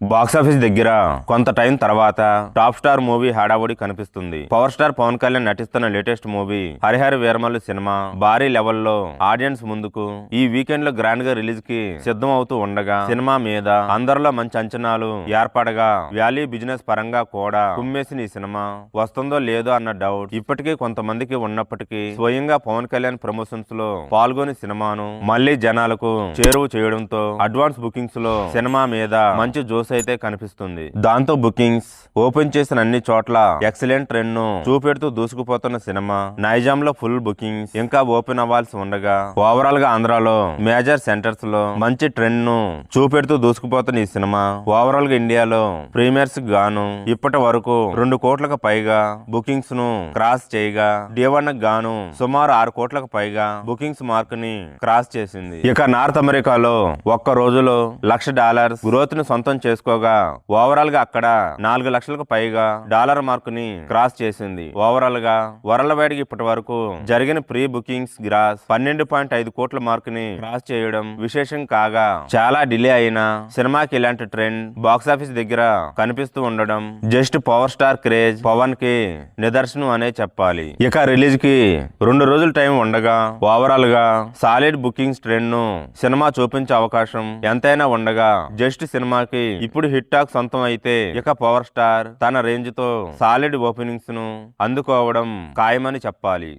Box office దగ్గర కొంత time తర్వాత టాప్ స్టార్ మూవీ హడావుడి కనిపిస్తుంది. పవర్ స్టార్ పవన్ కళ్యాణ్ నటిస్తున్న latest movie Harihara Veeramallu cinema భారీ లెవెల్లో ఆడియన్స్ ముందుకు ఈ వీకెండ్లో గ్రాండ్గా రిలీజ్కి సిద్ధం అవుతూ ఉండగా సినిమా మీద అందరిలో మంచి అంచనాలు ఏర్పడగా వ్యాలీ బిజినెస్ పరంగా కూడా కుమ్మేసిన ఈ సినిమా వస్తుందో లేదో అన్న డౌట్ ఇప్పటికీ కొంతమందికి ఉన్నప్పటికీ స్వయంగా పవన్ కళ్యాణ్ ప్రమోషన్స్లో పాల్గొని సినిమాను మళ్ళీ జనాలకు చేరువ చేయడంతో అడ్వాన్స్ బుకింగ్స్లో సినిమా మీద మంచి జోస్ అయితే కనిపిస్తుంది. దాంతో బుకింగ్స్ ఓపెన్ చేసిన అన్ని చోట్ల ఎక్సలెంట్ ట్రెండ్ను చూపెడుతూ దూసుకుపోతున్న సినిమా. నైజాం లో ఫుల్ బుకింగ్స్ ఇంకా ఓపెన్ అవ్వాల్సి ఉండగా ఓవరాల్గా ఆంధ్రాలో మేజర్ సెంటర్స్లో మంచి ట్రెండ్ను చూపెడుతూ దూసుకుపోతున్న ఈ సినిమా. ఓవరాల్గా ఇండియాలో ప్రీమియర్స్ గాను ఇప్పటి వరకు రెండు కోట్లకు పైగా బుకింగ్స్ను క్రాస్ చేయగా డివన్ గాను సుమారు ఆరు కోట్లకు పైగా బుకింగ్స్ మార్క్ని క్రాస్ చేసింది. ఇక నార్త్ అమెరికాలో ఒక్క రోజులో లక్ష డాలర్స్ గ్రోత్ను సొంతం చేసుకోగా. ఓవరాల్గా అక్కడ నాలుగు లక్షలకు పైగా డాలర్ మార్క్ని క్రాస్ చేసింది. ఓవరాల్గా వరల్డ్ వైడ్గా ఇప్పటి వరకు జరిగిన ప్రీ బుకింగ్స్ గ్రాస్ పన్నెండు పాయింట్ ఐదు కోట్ల మార్క్ని క్రాస్ చేయడం విశేషం కాగా చాలా డిలే అయిన సినిమాకి ఇలాంటి ట్రెండ్ బాక్స్ ఆఫీస్ దగ్గర కనిపిస్తూ ఉండడం జస్ట్ పవర్ స్టార్ క్రేజ్ పవన్కి నిదర్శనం అనే చెప్పాలి. ఇక రిలీజ్కి రెండు రోజులు టైం ఉండగా ఓవరాల్గా సాలిడ్ బుకింగ్స్ ట్రెండ్ను సినిమా చూపించే అవకాశం ఎంతైనా ఉండగా జస్ట్ సినిమాకి ఇప్పుడు హిట్ టాక్ సొంతం అయితే ఇక పవర్ స్టార్ తన రేంజ్తో సాలిడ్ ఓపెనింగ్స్ను అందుకోవడం ఖాయమని చెప్పాలి.